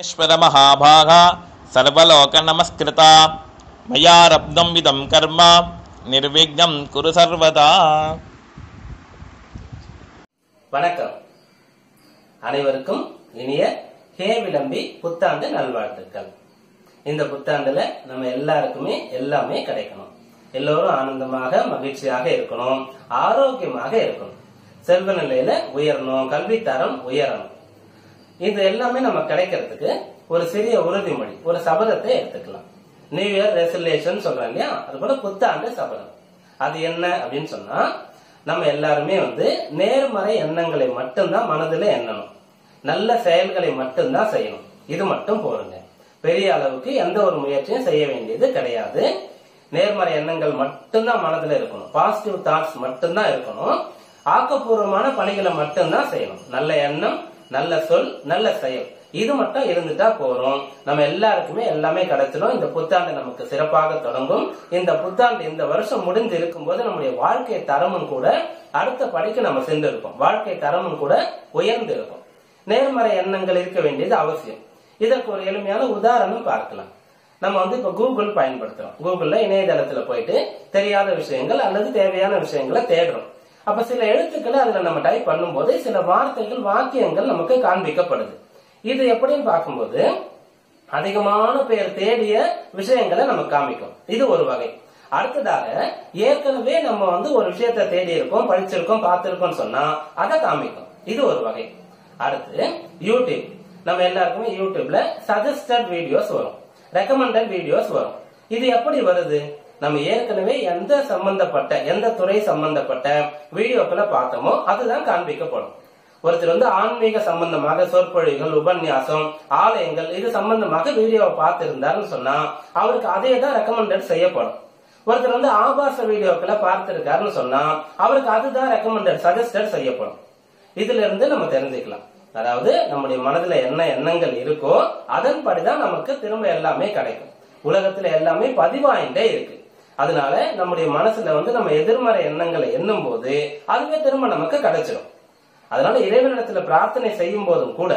ஈஸ்வரமகாபாகா சர்வலோகநமஸ்கிருதா மயா ரப்தம் விதம் கர்ம நிர்விக்னம் குரு சர்வதா வணக்கம். அனைவருக்கும் இனிய ஹே விளம்பி புத்தாண்டு நல்வாழ்த்துக்கள். இந்த புத்தாண்டுல நம்ம எல்லாருக்குமே எல்லாமே கிடைக்கணும். எல்லோரும் ஆனந்தமாக மகிழ்ச்சியாக இருக்கணும் ஆரோக்கியமாக இருக்கணும். செல்வ நிலையில உயரணும் கல்வித்தரம் உயரணும். இது எல்லாமே நம்ம கிடைக்கிறதுக்கு ஒரு சிறிய உறுதிமொழி ஒரு சபதத்தை எடுத்துக்கலாம். நியூ இயர் ரெசல்யூஷன் சொல்றோம் இல்லையா? அது போல புத்தாண்டு சபதம். அது என்ன அப்படின்னு சொன்னா நம்ம எல்லாருமே வந்து நேர்மறை எண்ணங்களை மட்டும்தான் மனதில் எண்ணணும். நல்ல செயல்களை மட்டும்தான் செய்யணும். இது மட்டும் போருங்க பெரிய அளவுக்கு எந்த ஒரு முயற்சியும் செய்ய வேண்டியது கிடையாது. நேர்மறை எண்ணங்கள் மட்டும்தான் மனதில் இருக்கணும். பாசிட்டிவ் தாட்ஸ் மட்டும்தான் இருக்கணும். ஆக்கப்பூர்வமான பணிகளை மட்டும்தான் செய்யணும். நல்ல எண்ணம் நல்ல சொல் நல்ல செயல். இது மட்டும் இருந்துட்டா போறோம் நம்ம எல்லாருக்குமே எல்லாமே கிடைச்சிடும் இந்த புத்தாண்டு நமக்கு சிறப்பாக தொடங்கும். இந்த புத்தாண்டு இந்த வருஷம் முடிந்து இருக்கும்போது நம்முடைய வாழ்க்கை தரமும் கூட அடுத்த படிக்கு நம்ம சென்றுருப்போம். வாழ்க்கை தரமும் கூட உயர்ந்து இருக்கும் நேர்மறை எண்ணங்கள் இருக்க வேண்டியது அவசியம். இதற்கு ஒரு எளிமையான உதாரணம் பார்க்கலாம். நம்ம வந்து இப்ப கூகுள் பயன்படுத்துறோம். கூகுள்ல இணையதளத்துல போயிட்டு தெரியாத விஷயங்கள் அல்லது தேவையான விஷயங்களை தேடுறோம். அப்ப சில எழுத்துக்களை அதுல நம்ம டைப் பண்ணும்போது சில வார்த்தைகள் வாக்கியங்கள் நமக்கு காண்பிக்கப்படுது. இது எப்படின்னு பார்க்கும்போது அதிகமான பேர் தேடிய விஷயங்களை நமக்கு காமிக்கும். இது ஒரு வகை. அடுத்ததாக ஏற்கனவே நம்ம வந்து ஒரு விஷயத்த தேடி இருக்கோம் படிச்சிருக்கோம் பார்த்திருக்கோம் சொன்னா அதை காமிக்கும். இது ஒரு வகை. அடுத்து யூடியூப் நம்ம எல்லாருக்குமே யூடியூப்ல சஜஸ்டட் வீடியோஸ் வரும். ரெக்கமெண்டட் வீடியோஸ் வரும். இது எப்படி வருது? நம்ம ஏற்கனவே எந்த சம்பந்தப்பட்ட எந்த துறை சம்பந்தப்பட்ட வீடியோக்களை பார்த்தோமோ அதுதான் காண்பிக்கப்படும். ஒருத்தர் வந்து ஆன்மீக சம்பந்தமாக சொற்பொழிகள் உபன்யாசம் ஆலயங்கள் இது சம்பந்தமாக வீடியோவை பார்த்திருந்தாருன்னு சொன்னா அவருக்கு அதே தான் ரெக்கமெண்டட் செய்யப்படும். ஒருத்தர் வந்து ஆபாச வீடியோக்களை பார்த்திருக்காருன்னு சொன்னா அவருக்கு அதுதான் ரெக்கமெண்டட் சஜஸ்டட் செய்யப்படும். இதுல இருந்து நம்ம தெரிஞ்சுக்கலாம். அதாவது நம்முடைய மனதுல என்ன எண்ணங்கள் இருக்கோ அதன்படிதான் நமக்கு திரும்ப எல்லாமே கிடைக்கும். உலகத்துல எல்லாமே பதிவாயிண்டே இருக்கு. அதனால நம்முடைய மனசுல வந்து நம்ம எதிர்மறை எண்ணங்களை எண்ணும் போது அதுவே திரும்ப நமக்கு கிடைச்சிடும் அதனால இறைவனிடத்துல பிரார்த்தனை செய்யும் போதும் கூட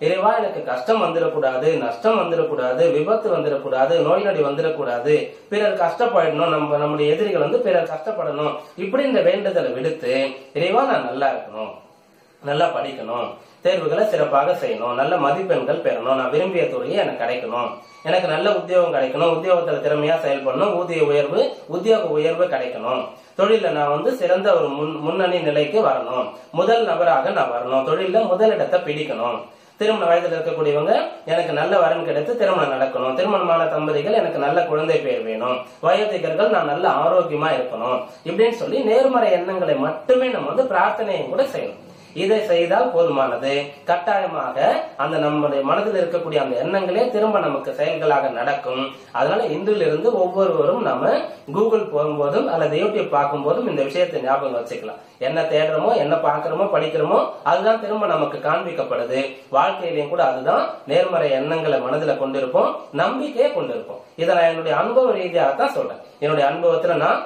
இறைவா எனக்கு கஷ்டம் வந்துடக்கூடாது நஷ்டம் வந்துடக்கூடாது விபத்து வந்துடக்கூடாது நோய் நொடி வந்துடக்கூடாது பிறர் கஷ்டப்படணும் நம்ம நம்முடைய எதிரிகள் வந்து பிறர் கஷ்டப்படணும் இப்படி இந்த வேண்டுதலை விடுத்து இறைவா நான் நல்லா இருக்கணும். நல்லா படிக்கணும். தேர்வுகளை சிறப்பாக செய்யணும். நல்ல மதிப்பெண்கள் பெறணும். நான் விரும்பிய துறையை எனக்கு கிடைக்கணும். எனக்கு நல்ல உத்தியோகம் கிடைக்கணும். உத்தியோகத்துல திறமையா செயல்படணும். ஊதிய உயர்வு உத்தியோக உயர்வு கிடைக்கணும். தொழில நான் வந்து சிறந்த ஒரு முன் முன்னணி நிலைக்கு வரணும். முதல் நபராக நான் வரணும். தொழில முதலிடத்தை பிடிக்கணும். திருமண வயதில் இருக்கக்கூடியவங்க எனக்கு நல்ல வரன் கிடைத்து திருமணம் நடக்கணும். திருமணமான தம்பதிகள் எனக்கு நல்ல குழந்தை பேர் வேணும். வயோதிகர்கள் நான் நல்ல ஆரோக்கியமா இருக்கணும். இப்படின்னு சொல்லி நேர்மறை எண்ணங்களை மட்டுமே நம்ம வந்து பிரார்த்தனையும் கூட செய்யணும். இதை செய்தால் போதுமானது. கட்டாயமாக அந்த நம்முடைய மனதில் இருக்கக்கூடிய அந்த எண்ணங்களே திரும்ப நமக்கு செயல்களாக நடக்கும். அதனால இன்றிலிருந்து ஒவ்வொருவரும் நம்ம கூகுள் போகும்போதும் அல்லது யூடியூப் பார்க்கும் போதும் இந்த விஷயத்தை ஞாபகம் வச்சுக்கலாம். என்ன தேடுறோமோ என்ன பார்க்கிறோமோ படிக்கிறோமோ அதுதான் திரும்ப நமக்கு காண்பிக்கப்படுது. வாழ்க்கையிலையும் கூட அதுதான் நேர்மறை எண்ணங்களை மனதில் கொண்டிருப்போம் நம்பிக்கையை கொண்டிருப்போம். இதை நான் என்னுடைய அனுபவ ரீதியாக தான் சொல்றேன். என்னுடைய அனுபவத்துல நான்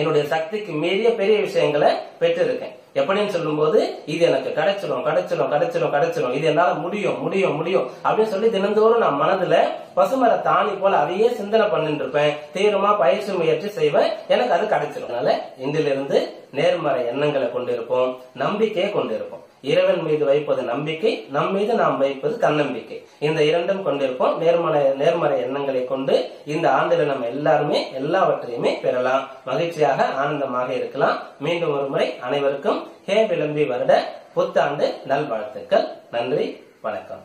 என்னுடைய சக்திக்கு மீறிய பெரிய விஷயங்களை பெற்றிருக்கேன். எப்படின்னு சொல்லும்போது இது எனக்கு கிடைச்சிடும் கிடைச்சிடும் கிடைச்சிடும் கிடைச்சிடும் இது என்னால முடியும் முடியும் முடியும். அப்படின்னு சொல்லி தினந்தோறும் நான் மனதுல பசுமர தாணி போல அதையே சிந்தனை பண்ணிட்டு இருப்பேன். தீவிரமா பயிற்சி முயற்சி செய்வேன் எனக்கு அது கிடைச்சிடும் அதனால இன்றிலிருந்து நேர்மறை எண்ணங்களை கொண்டிருப்போம் நம்பிக்கையை கொண்டிருப்போம். இறைவன் மீது வைப்பது நம்பிக்கை நம் மீது நாம் வைப்பது தன்னம்பிக்கை. இந்த இரண்டும் கொண்டிருப்போம். நேர்மறை நேர்மறை எண்ணங்களை கொண்டு இந்த ஆண்டில் நம்ம எல்லாருமே எல்லாவற்றையுமே பெறலாம். மகிழ்ச்சியாக ஆனந்தமாக இருக்கலாம். மீண்டும் ஒரு முறை அனைவருக்கும் ஹே விளம்பி வருட புத்தாண்டு நல்வாழ்த்துக்கள். நன்றி வணக்கம்.